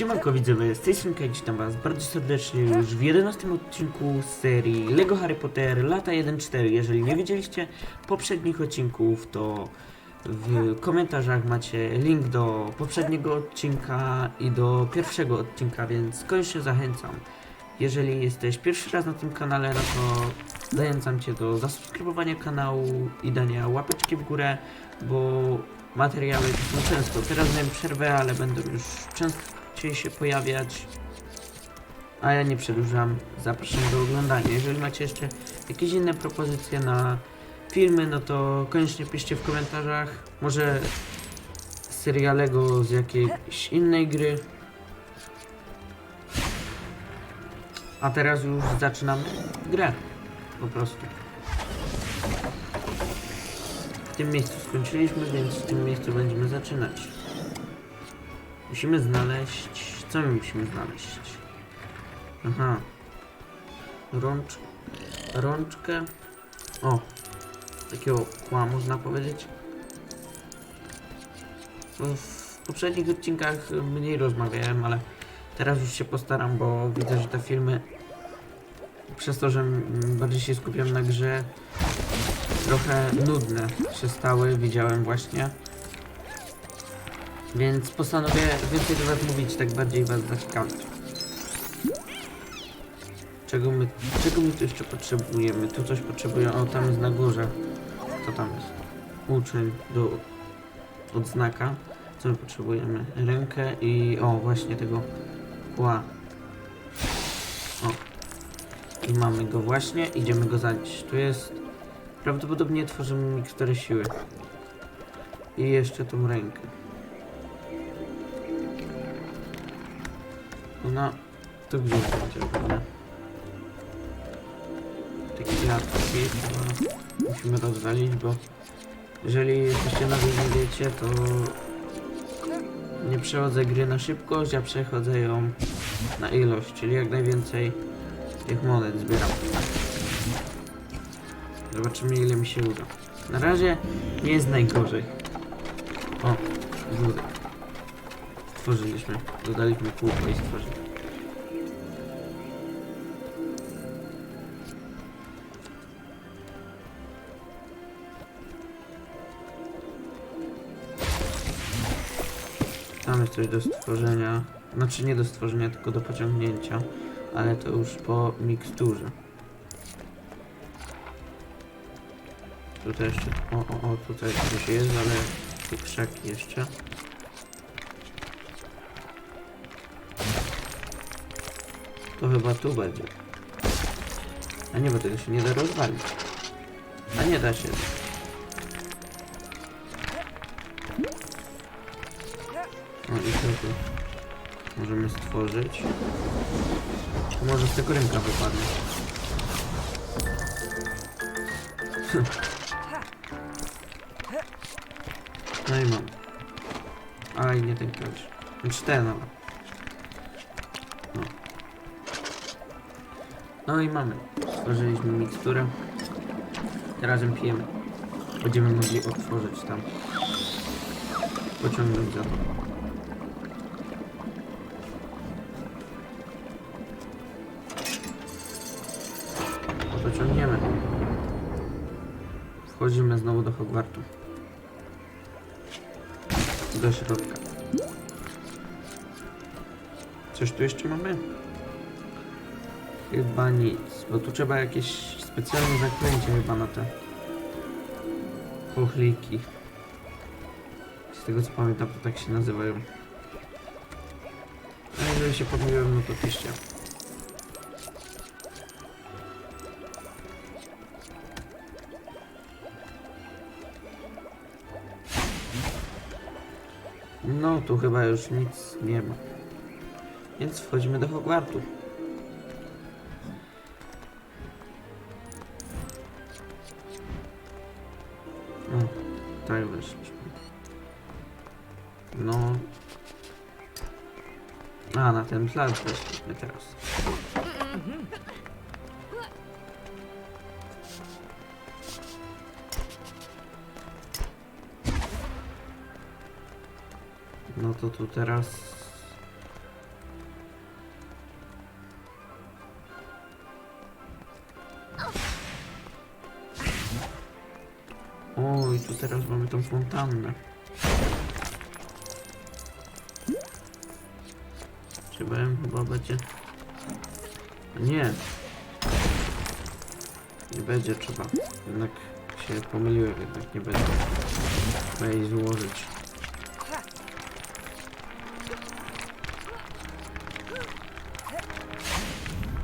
Siemanko widzowie, z tej strony witam was bardzo serdecznie już w 11 odcinku serii LEGO Harry Potter lata 1-4. Jeżeli nie widzieliście poprzednich odcinków, to w komentarzach macie link do poprzedniego odcinka i do pierwszego odcinka, więc koniecznie zachęcam. Jeżeli jesteś pierwszy raz na tym kanale, no to zachęcam cię do zasubskrybowania kanału i dania łapeczki w górę, bo materiały są często. Teraz miałem przerwę, ale będą już częściej się pojawiać. A ja nie przedłużam. Zapraszam do oglądania. Jeżeli macie jeszcze jakieś inne propozycje na filmy, no to koniecznie piszcie w komentarzach. Może serialego z jakiejś innej gry. A teraz już zaczynamy grę. Po prostu. W tym miejscu skończyliśmy, więc w tym miejscu będziemy zaczynać. Musimy znaleźć... Co my musimy znaleźć? Aha. Rącz... Rączkę... O! Takiego kła można powiedzieć. W poprzednich odcinkach mniej rozmawiałem, ale teraz już się postaram, bo widzę, że te filmy przez to, że bardziej się skupiam na grze, trochę nudne się stały, widziałem właśnie. Więc postanowię więcej do was mówić, tak bardziej was zaciekawić. Czego my, czego my tu jeszcze potrzebujemy? Tu coś potrzebujemy, o tam jest na górze. Co tam jest? Uczeń do odznaka. Co my potrzebujemy? Rękę i o właśnie tego kła. O. I mamy go właśnie, idziemy go zanieść. Tu jest Prawdopodobnie tworzymy miksturę siły. I jeszcze tą rękę. Ona tu gdzieś będzie, prawda? Te kwiatki chyba musimy rozwalić, bo jeżeli jesteście nowi nie wiecie, to nie przechodzę gry na szybkość, a przechodzę ją na ilość, czyli jak najwięcej tych monet zbieram. Zobaczymy ile mi się uda. Na razie nie jest najgorzej. O, wódek. Stworzyliśmy. Dodaliśmy kółko i stworzyliśmy. Jest coś do stworzenia. Znaczy nie do stworzenia, tylko do pociągnięcia. Ale to już po miksturze. Tutaj jeszcze, o, o, o, tutaj coś jest, ale tu krzaki jeszcze. To chyba tu będzie. A nie, bo tego się nie da rozwalić. A nie da się. No i co tu możemy stworzyć? Może z tego ręka wypadnie. No i mam. Aj, nie ten klawisz. Znaczy ten, ale. No i mamy. Stworzyliśmy miksturę. Ją pijemy. Będziemy mogli otworzyć tam. Pociągnąć za to. Pociągniemy. Wchodzimy znowu do Hogwartu. Do środka. Coś tu jeszcze mamy? Chyba nic, bo tu trzeba jakieś specjalne zaklęcie chyba na te chochliki. Z tego co pamiętam to tak się nazywają. A jeżeli się pomyliłem, no to piszcie. No, tu chyba już nic nie ma. Więc wchodzimy do Hogwartu. Weszliśmy. No. A, na ten plac weszliśmy teraz. No to tu teraz teraz mamy tą fontannę. Trzeba ją chyba będzie... Nie. Nie będzie trzeba. Jednak się pomyliłem, jednak nie będzie. Trzeba jej złożyć.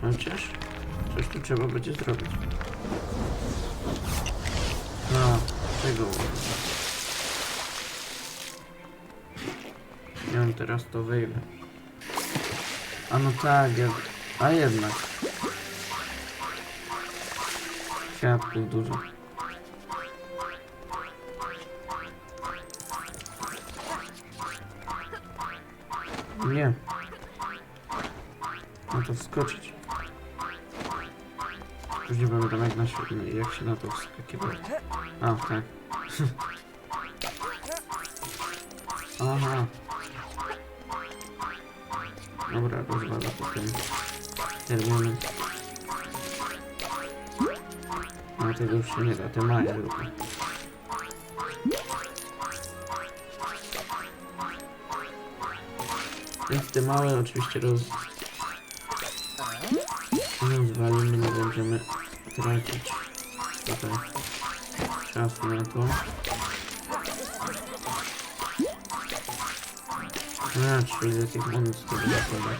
Chociaż coś tu trzeba będzie zrobić. No, tego. Ja mam teraz to wyjmę. A no tak, jak... a jednak. Kwiatków dużo. Nie. No to wskoczyć. Nie pamiętam jak, na, jak się na to wskakiwało. A, tak. Aha. Dobra, rozwala po tym terminem. No tego już się nie da, te maje zróbmy. Więc te małe oczywiście roz... rozwalimy, nie będziemy tracić tutaj to. A, czyli ile tych tego zakłada.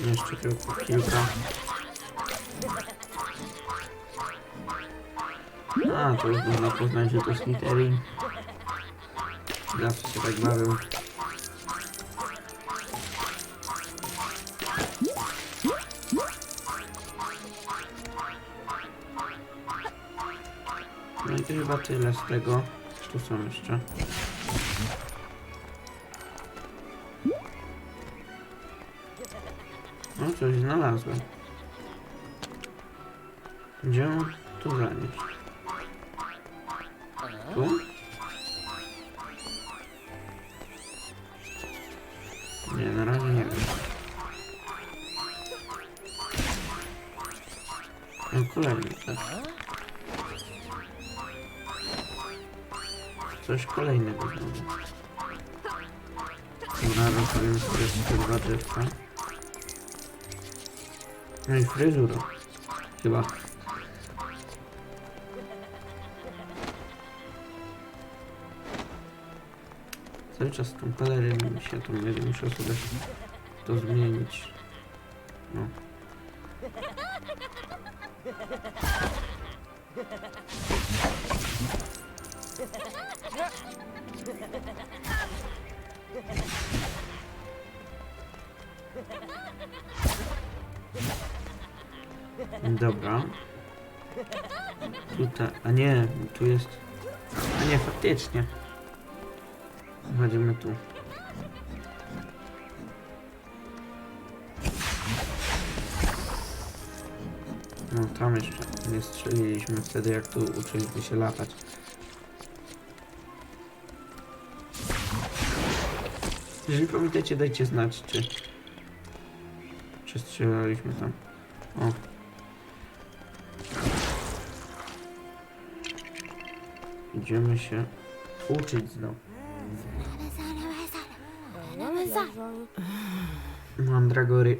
Jeszcze tylko kilka. A, to już można poznać, że to Slytherin. Zawsze się tak bawią. Tyle z tego. Tu są jeszcze. No coś znalazłem. Gdzie mam tu zanieść? Tu? Nie, na razie nie wiem. No kolejny też. Coś kolejnego znowu. Dobra, rozstawiamy sobie dwa drzewka. No i fryzura. Chyba. Cały czas tą pelerynę mi się to myli, muszę sobie to zmienić. No. Dobra. Tutaj, a nie, tu jest... A nie, faktycznie. Chodzimy tu. No tam jeszcze nie strzeliliśmy wtedy jak tu uczyliśmy się latać. Jeżeli pamiętacie dajcie znać czy czy strzelaliśmy tam. O. Idziemy się uczyć znowu. Mandragory.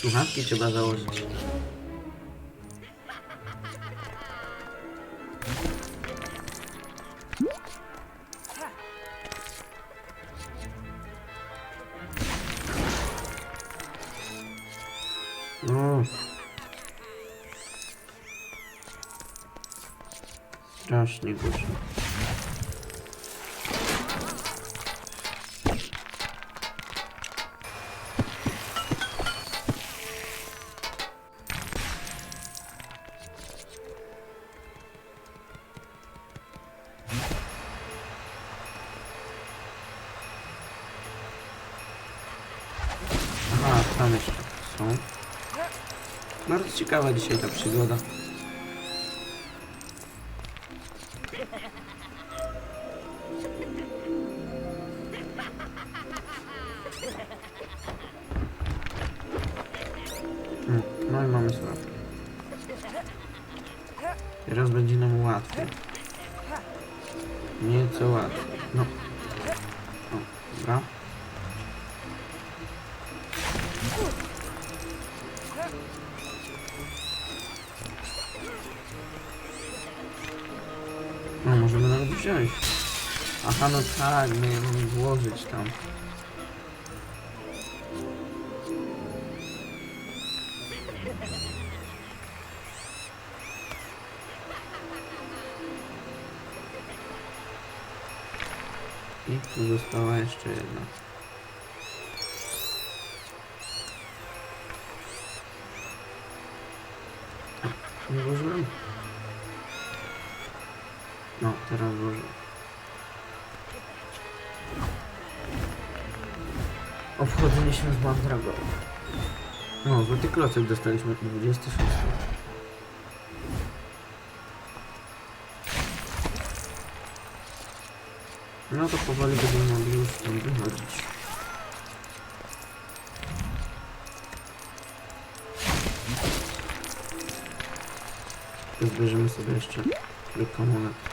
Słuchawki trzeba założyć. Tam jeszcze są. Bardzo ciekawa dzisiaj ta przygoda. Tak, my je mamy włożyć tam. I tu została jeszcze jedna. Nie włożyłem? No, teraz włożę. Obchodzenie się z Mandragą. No, złoty klocek dostaliśmy 26. No to powoli będziemy mogli już stąd wychodzić. Zbierzemy sobie jeszcze kilka monet.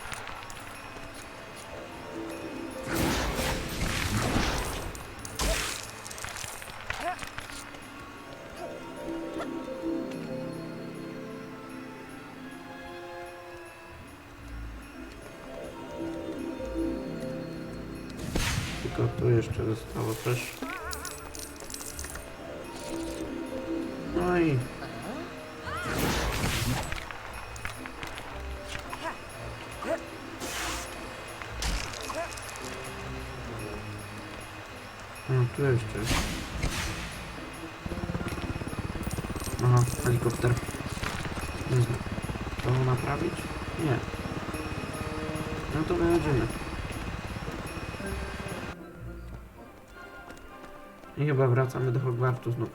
Jeszcze zostało coś. Chyba wracamy do Hogwartu znów.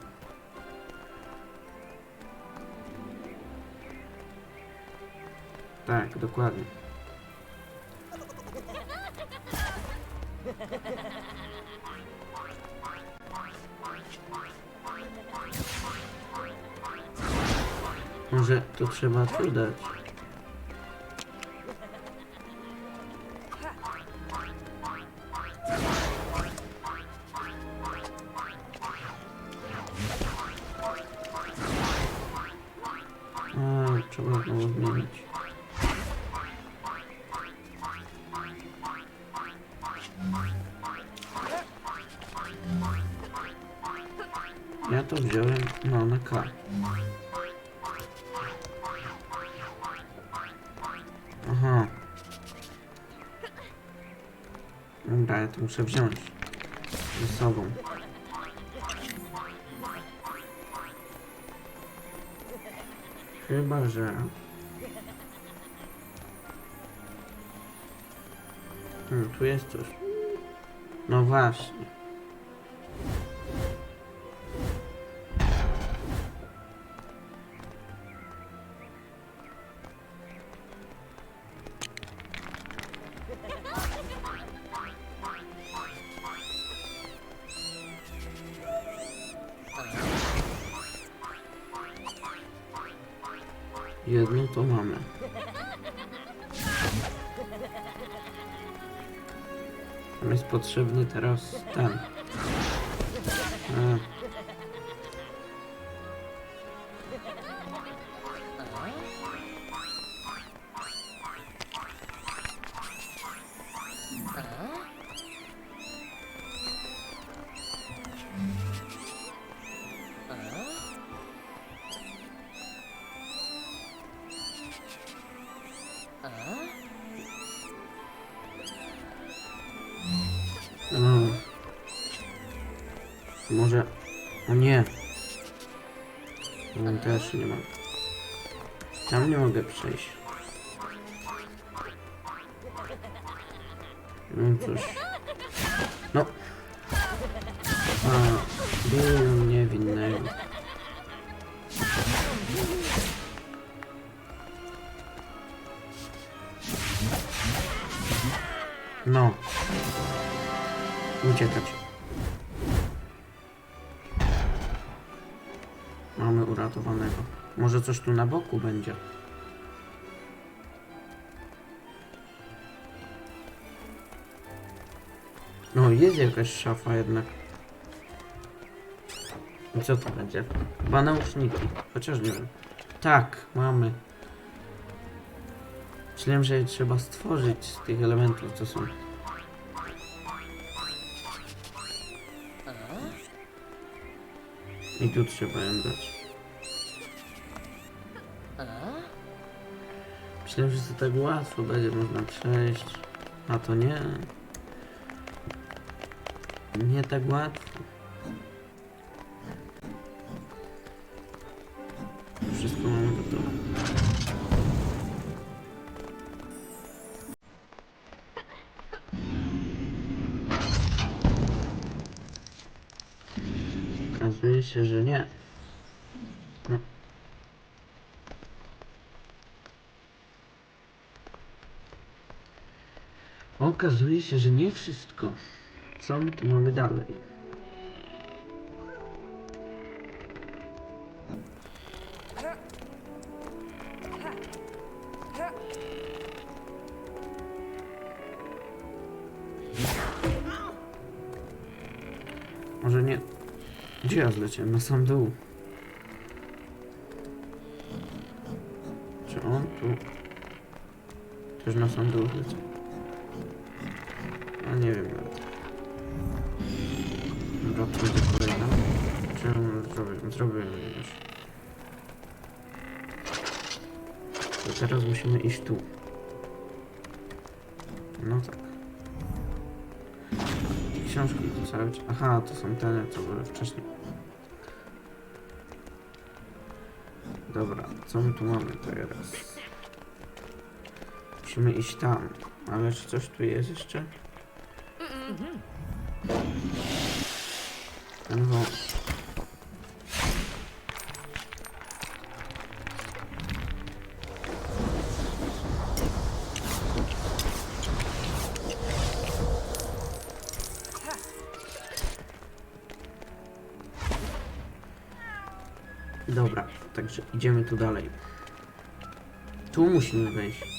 Tak, dokładnie. Może to trzeba tu dać. Dobra, ja to muszę wziąć ze sobą. Chyba, że... Hmm, tu jest coś. No właśnie. Teraz ten. E, przyjść. No cóż. No. A, biją mnie winnego. No. Uciekać. Mamy uratowanego. Może coś tu na boku będzie. No, jest jakaś szafa jednak. I co to będzie? Dwa nauszniki. Chociaż nie wiem. Tak, mamy. Myślałem, że je trzeba stworzyć z tych elementów, co są. I tu trzeba ją dać. Myślałem, że to tak łatwo będzie można przejść. A to nie. Nie tak łatwo. Wszystko mamy gotowe. Okazuje się, że nie. Okazuje się, że nie wszystko. Co my tu mamy dalej? Może nie. Gdzie ja zleciałem? Na sam dół. Czy on tu? Też na sam dół zleciał? A nie wiem. Dobra, to będzie kolejna. Czy ją zrobię? Ją już. To teraz musimy iść tu. No tak. Książki to cały czas. Aha, to są te, co były wcześniej. Dobra, co my tu mamy teraz? Musimy iść tam. Ale czy coś tu jest jeszcze? Dobra, także idziemy tu dalej. Tu musimy wejść.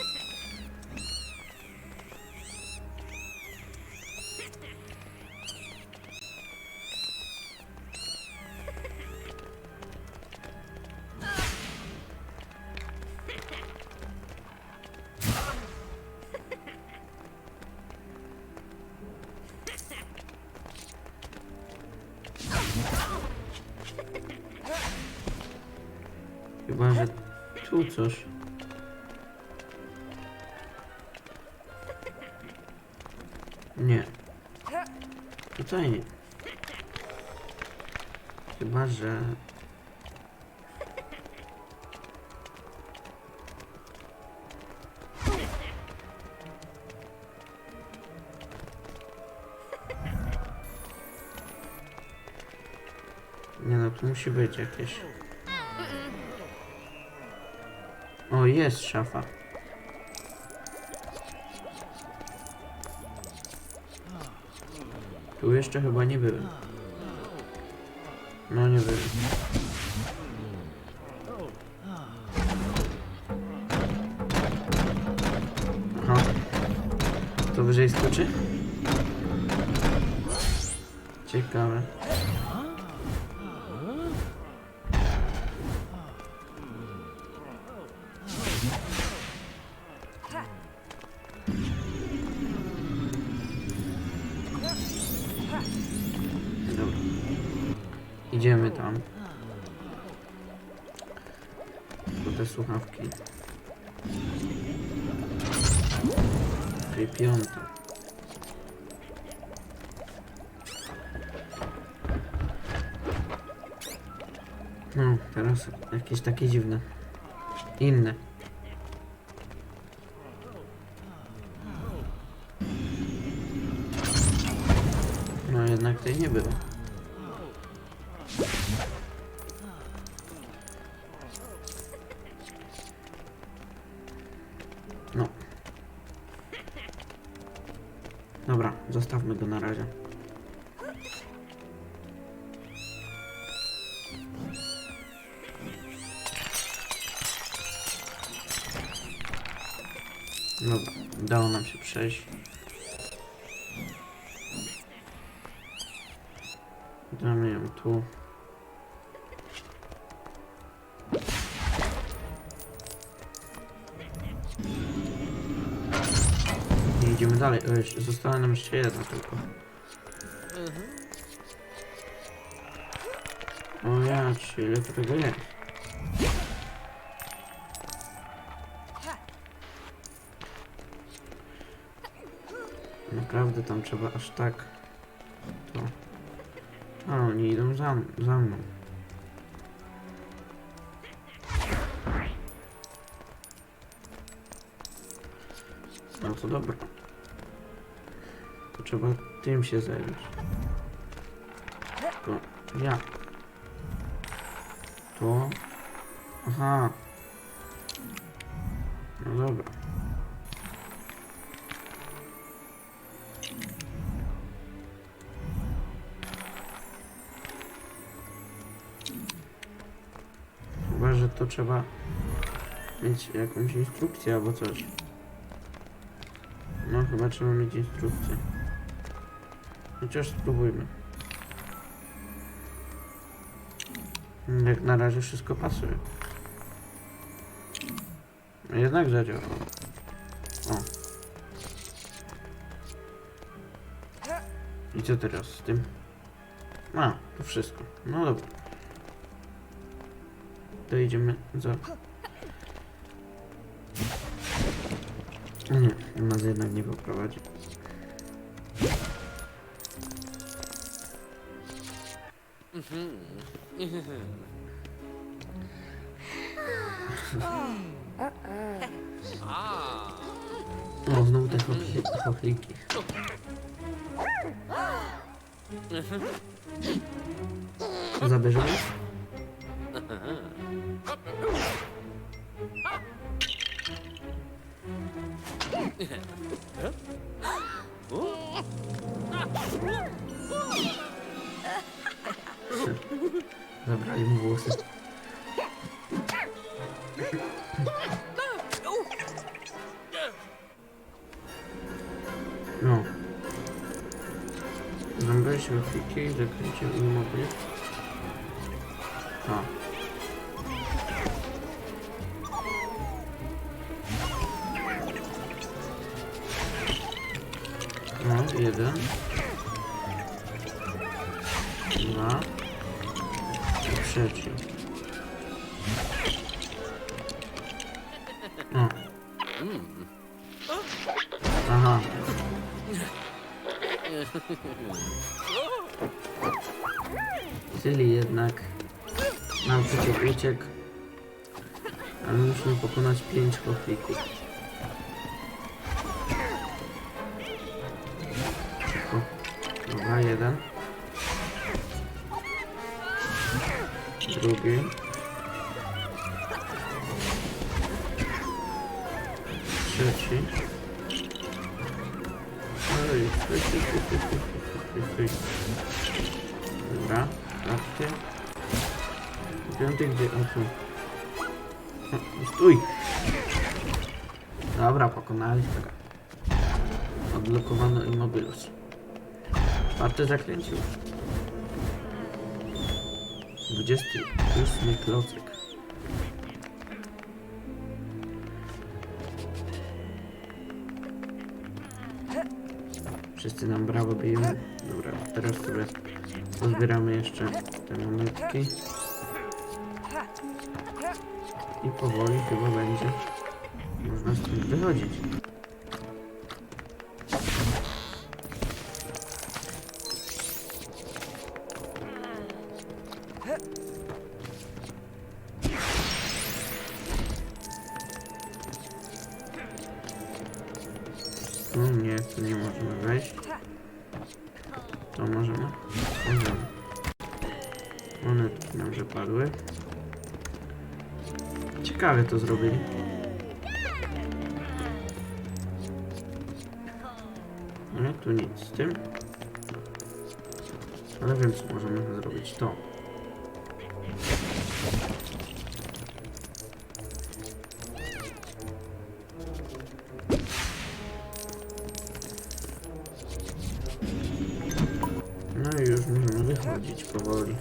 Tutaj. Chyba, że... Nie no, tu musi być jakieś... O, jest szafa. Tu jeszcze chyba nie byłem. No nie byłem. Aha. To wyżej skoczy? Ciekawe. Idziemy tam. Po te słuchawki. Czyli piąta. No, teraz jakieś takie dziwne. Inne. No jednak tej nie było. No. zostawmy go na razie. Dobra, udało nam się przejść. Damy ją tu. Jeszcze, została nam jeszcze jedna tylko. O ja, czy ile tu tego jest? Naprawdę tam trzeba aż tak to... A, oni idą za, za mną. No to dobra. To trzeba tym się zająć. Tylko jak? To... Aha. No dobra. Chyba, że to trzeba mieć jakąś instrukcję albo coś. No chyba trzeba mieć instrukcję. Chociaż spróbujmy. Jak na razie wszystko pasuje. Jednak zadziałało. O. I co teraz z tym? A, to wszystko. No dobra. To idziemy za... Nie, nas jednak nie poprowadzi. O, znowu te chochli, chochliki. Zabierzemy? Zabrali mu włosy. No. Zamknąłeś chochliki i zakręcił immobil. A. uciekł, ale musimy pokonać pięć chochlików. Szybko. Dobra, jeden. Drugi. Trzeci. Oj, stój, stój. Dobra, sprawdźcie. Piąty gdzie? O tu. Stój! Dobra, pokonali tego. Odblokowano immobilus. Czwarty zakręcił. 28 klocek. Wszyscy nam brawo biją. Dobra, teraz sobie pozbieramy jeszcze te monetki. I powoli chyba będzie można stąd wychodzić. To zrobili. No tu nic z tym. Ale wiem co możemy zrobić. To. No i już możemy wychodzić powoli.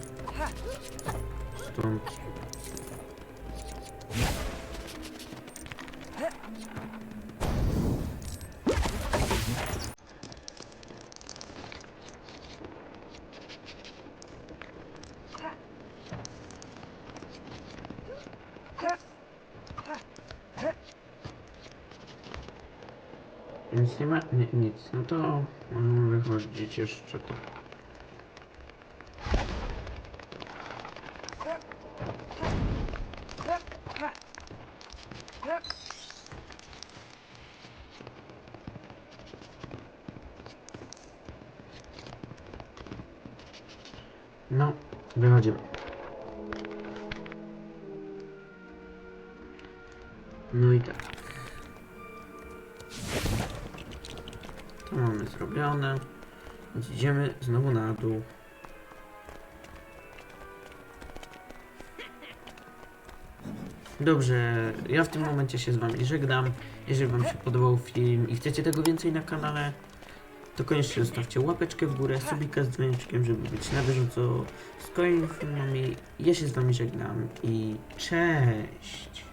Stąd. Nic nie ma? Nie, nic. No to wychodzić jeszcze to. No, wychodzimy. No i tak. Mamy zrobione. Więc idziemy znowu na dół. Dobrze, ja w tym momencie się z wami żegnam. Jeżeli wam się podobał film i chcecie tego więcej na kanale, to koniecznie zostawcie łapeczkę w górę, subika z dzwoneczkiem, żeby być na bieżąco z kolejnymi filmami. Ja się z wami żegnam i cześć!